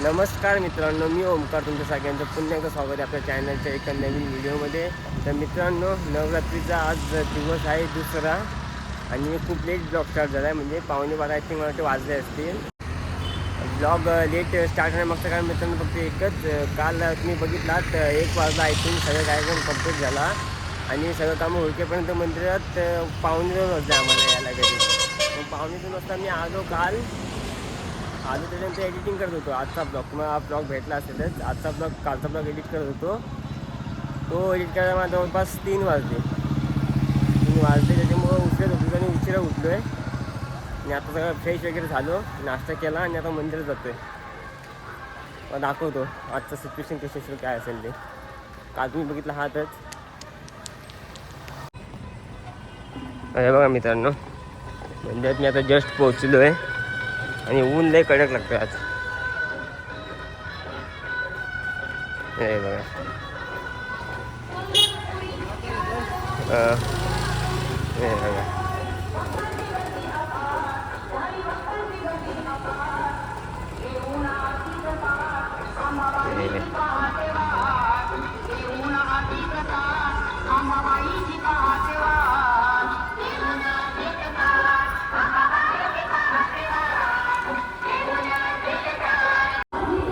नमस्कार मित्रांनो मी ओमकार तुमच्या सगळ्यांचं पुन्हा एकदा स्वागत आहे आपल्या चॅनलच्या एका नवीन व्हिडिओमध्ये तर मित्रांनो नवरात्रीचा आज दिवस आहे दुसरा आणि खूप लेट ब्लॉग स्टार्ट झाला आहे म्हणजे पावणे बारा आय थिंक मला वाटते वाजले असतील. ब्लॉग लेट स्टार्ट होण्यामागचं कारण मित्रांनो फक्त एकच काल तुम्ही बघितलात एक वाजता आय थिंक सगळं कार्यक्रम कंप्लीट झाला आणि सगळं कामं होईपर्यंत मंदिरात अं, पावणे दोन वाजले आम्हाला यायला घरी. मग पावणे दोन वाजता मी आलो काल. आलो त्याच्यानंतर एडिटिंग करत होतो. आजचा ब्लॉग तुम्हाला हा ब्लॉग भेटला असेलच आजचा ब्लॉग कालचा ब्लॉग एडिट करत होतो. तो एडिट करायला मला जवळपास तीन वाजले. तीन वाजले त्याच्यामुळं उशिरा होतो आणि उशिरा उठलो आहे आणि आता सगळं फ्रेश वगैरे झालो. नाश्ता केला आणि आता मंदिरात जातो आहे दाखवतो आजचं सिच्युएशन कशी असेल काय असेल ते. काल तुम्ही बघितलं हातच अरे बघा मित्रांनो मंदिरात मी आता जस्ट पोहोचलो आहे आणि ऊन लय कडक लागतं आज. हे बघा. हे बघा.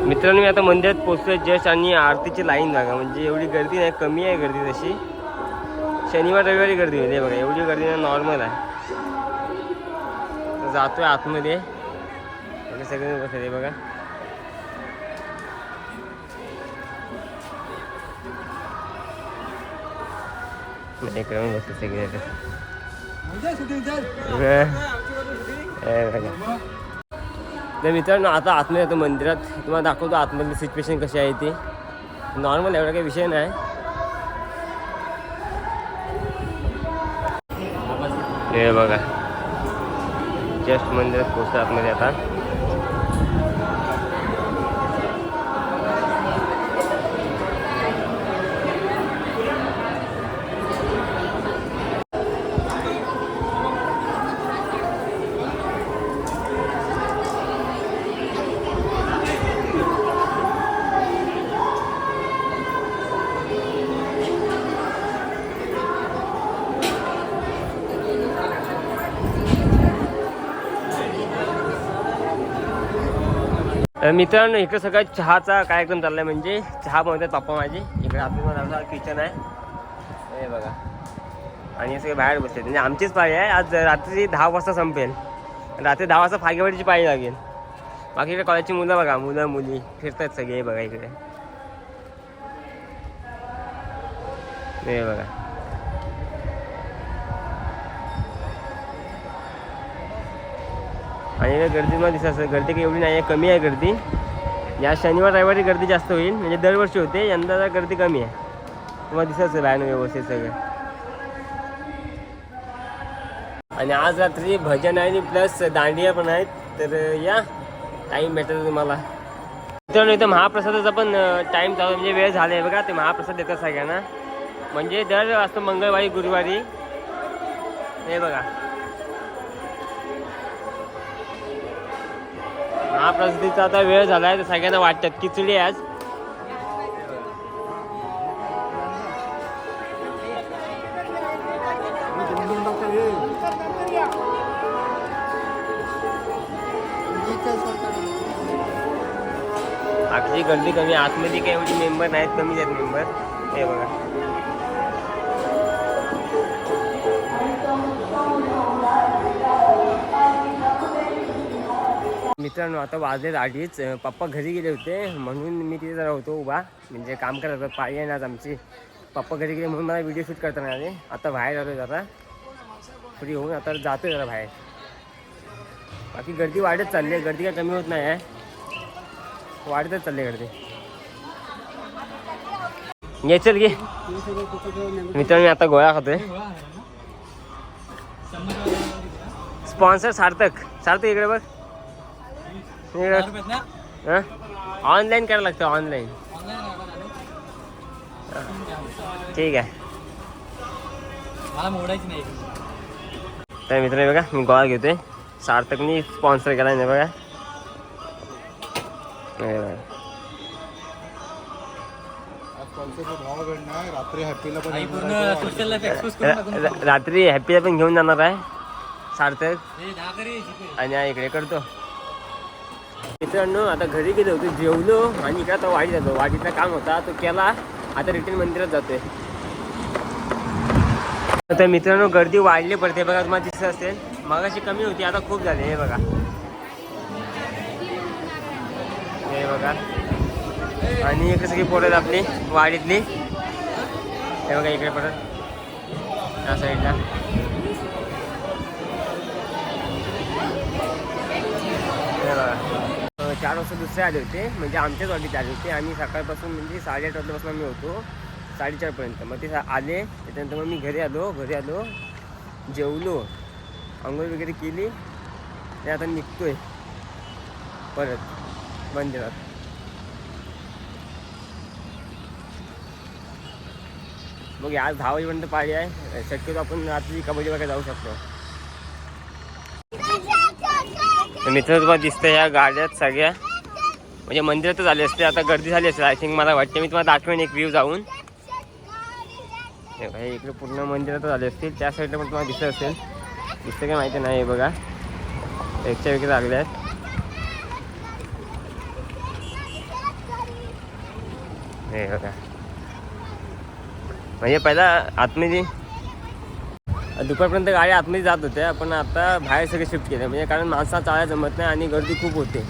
मित्रांनो मी आता मंदिरात पोचतोय जस्ट आणि आरतीची लाईन बघा. म्हणजे एवढी गर्दी नाही कमी आहे गर्दी तशी. शनिवार रविवारी गर्दी होते बघा. एवढी गर्दी नाही नॉर्मल आहे. जातोय आतमध्ये. सगळे बसले बघा. बसले सगळे. बघा. तर मित्रांनो आता आतमध्ये येतो मंदिरात. तुम्हाला दाखवतो आतमधली सिच्युएशन कशी आहे ती. नॉर्मल एवढा काही विषय नाही. हे बघा. जस्ट मंदिरात पोचतो आतमध्ये आता. मित्रांनो इकडे सगळं चहाचा कार्यक्रम चाललाय म्हणजे. चहा बनवतात पप्पा माझे. इकडे आपल्या किचन आहे. हे बघा. आणि सगळे बाहेर बसले म्हणजे आमचीच पाळी आहे. आज रात्री दहा वाजता संपेल. रात्री दहा वाजता फागेवाडीची पाळी लागेल. बाकी इकडे कॉलेजची मुलं बघा. मुलं मुली फिरतात सगळे बघा इकडे. हे बघा. आणि गर्दी मला दिसत गर्दी काही एवढी नाही आहे. कमी आहे गर्दी. या शनिवार रविवारी गर्दी जास्त होईल. म्हणजे दरवर्षी होते. यंदा गर्दी कमी आहे. तुम्हाला दिसत असेल व्यवस्थित सगळं. आणि आज रात्री भजन आहे आणि प्लस दांडिया पण आहेत. तर या. टाईम भेटेल तुम्हाला. मित्रांनो इथं महाप्रसादाचा पण टाईम चालू म्हणजे वेळ झाला आहे बघा. ते महाप्रसाद देतात सगळ्यांना. म्हणजे दर असतं मंगळवारी गुरुवारी. हे बघा. महाप्रसिद्धीचा आता वेळ झाला आहे तर सगळ्यांना वाटतात खिचडी आज. आपली गर्दी कमी. आतमध्ये काही एवढी मेंबर नाहीत कमीच आहेत मेंबर हे बघा. मित्रांनो आता वाजलेत आधीच पप्पा घरी गेले होते म्हणून मी तिथे जरा होतो उभा. म्हणजे काम करत पाळी आहे ना आमची. पप्पा घरी गेले म्हणून मला व्हिडिओ शूट करता नाही आले. आता बाहेर आलो जरा. फ्री होऊन आता जातोय जरा बाहेर. बाकी गर्दी वाढत चालली आहे. गर्दी काय कमी होत नाही आहे. वाढतच चालली आहे गर्दी. ये चल घे मित्रांनो मी आता गोळ्या खातोय. स्पॉन्सर सार्थक. सार्थक इकडे बघ. ऑनलाईन करायला लागतं ऑनलाईन. ठीक आहे. मला मोडायची नाही तर मित्रांनो बघा मी गोळा घेतोय. सार्थकनी स्पॉन्सर केला नाही बघा. रात्री हॅपीला पण घेऊन जाणार आहे सार्थक. आणि इकडे करतो. मित्रांनो आता घरी गेलो होतो जेवलो आणि इकडे आता वाडी जातो वाडीचा काम होता तो केला. आता रिटर्न मंदिरात जातोय. आता मित्रांनो गर्दी वाढली पडते. बघा तुम्हाला दिसत असेल. मगाशी कमी होती आता खूप झाली. हे बघा. हे बघा. आणि इकडे सगळी पोरत आपली वाडीतली. हे बघा इकडे परत या साईडला हे बघा. अं, चार वाजता दुसरे आले होते. म्हणजे आमच्याच वाडीत आले होते. आम्ही सकाळपासून म्हणजे साडेआठ वाजल्यापासून आम्ही होतो. साडेचारपर्यंत मग ते आले. त्याच्यानंतर मग मी घरी आलो. घरी आलो. जेवलो. आंघोळ वगैरे केली. आणि आता निघतोय. परत मंदिरात मग आज दहा वाजेपर्यंत पाळी आहे. शक्यतो आपण रात्री कबड्डी वगैरे जाऊ शकतो. तर मित्र तुम्हाला दिसतं या गाड्यात सगळ्या. म्हणजे मंदिरातच आले असते आता गर्दी झाली असेल आय थिंक मला वाटते. मी तुम्हाला दाखवेन एक व्ह्यू जाऊन. इकडे पूर्ण मंदिरातच आले असतील. त्या साईडला पण तुम्हाला दिसत असेल. दिसतं काय माहिती नाही बघा. एकच्या वगैरे लागल्या आहेत. हे बघा. म्हणजे पहिला आतमध्ये दुपारपर्यंत गाड्या आतमध्ये जात होत्या पण आता बाहेर सगळे शिफ्ट केले. म्हणजे कारण माणसा चाळायला जमत नाही आणि गर्दी खूप होते.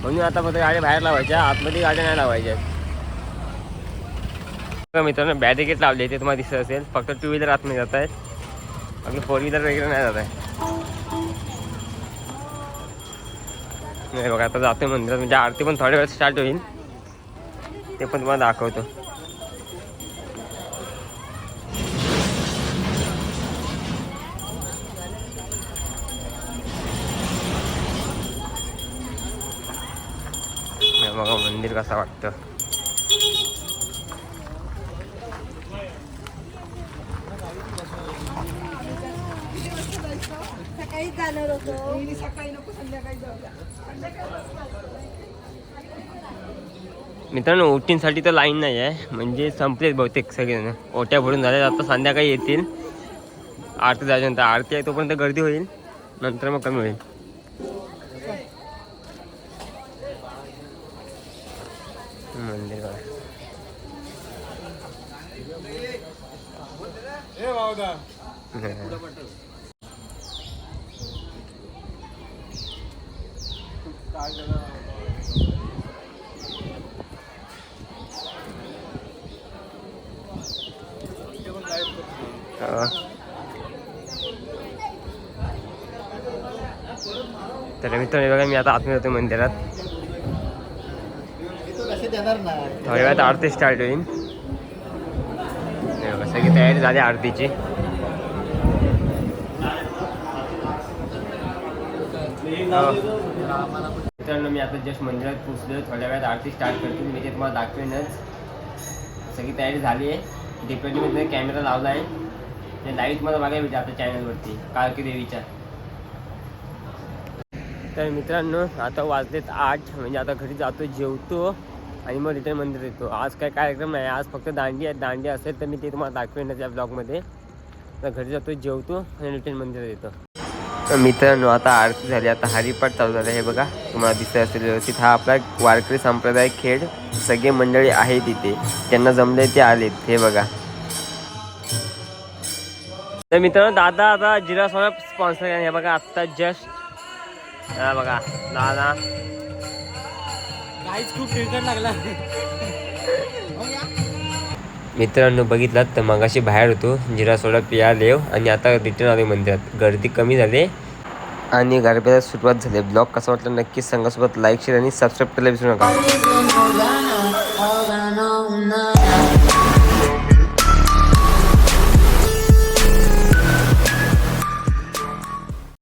म्हणून आता फक्त गाड्या बाहेर लावायच्या आतमध्ये गाड्या नाही लावायच्या. मित्रांनो बॅरिकेड लावले ते तुम्हाला दिसत असेल. फक्त टू व्हीलर आतमध्ये जात आहेत. आपलं फोर व्हीलर वगैरे नाही जात आहे नाही बघा आता जातोय मंदिरात. म्हणजे आरती पण थोड्या वेळ स्टार्ट होईल. ते पण तुम्हाला दाखवतो. बघा मंदिर कसं वाटतं. मित्रांनो ओटींसाठी तर लाईन नाही आहे. म्हणजे संपलेत बहुतेक सगळेजण. ओट्या भरून झाल्या आता संध्याकाळी येतील. आरती झाल्यानंतर आरती आहे तोपर्यंत गर्दी होईल. नंतर मग कमी होईल. मंदिर बघा. हा. तर मित्रांनो बघा मी आता आतमध्ये होतो मंदिरात थोड्या वेळात आरती स्टार्ट होईल. सगळी तयारी झाली आरतीची. मित्रांनो मी आता जस्ट मंदिरात पोचलो थोड्या वेळात आरती स्टार्ट करतील. मी ते तुम्हाला दाखवेनच. सगळी तयारी झाली आहे. डिपेंडमध्ये कॅमेरा लावला आहे. ते लाईव्ह तुम्हाला बघायला भेटेल आता चॅनलवरती काळकी देवीच्या. तर मित्रांनो आता वाजलेत आठ. म्हणजे आता घरी जातो जेवतो. आणि मग रिटर्न मंदिर येतो. आज काय कार्यक्रम नाही. आज फक्त दांडी आहे दांडी असेल तर मी ते तुम्हाला दाखवेन त्या ब्लॉगमध्ये तर घरी जातो जेवतो आणि रिटर्न मंदिरात येतो. तर मित्रांनो आता आरती झाली. आता हरिपाठ चालू झाला हे बघा. तुम्हाला दिसत असेल व्यवस्थित. हा आपला वारकरी संप्रदाय खेळ. सगळे मंडळी आहे तिथे त्यांना जमले ते आलेत. हे बघा. तर मित्रांनो दादा आता जिरा सोना स्पॉन्सर हे बघा आत्ता जस्ट हा बघा दादा. काहीच खूप तिळकट लागला. मित्रांनो बघितलात तर मगाशी बाहेर होतो. जिरा सोडा पिया लेव आणि आता रिटर्न आले मंदिरात. गर्दी कमी झाली. आणि गरब्याला सुरुवात झाली. ब्लॉग कसा वाटला नक्कीच सांगा. सोबत लाईक शेअर आणि सबस्क्राईब करायला विसरू नका.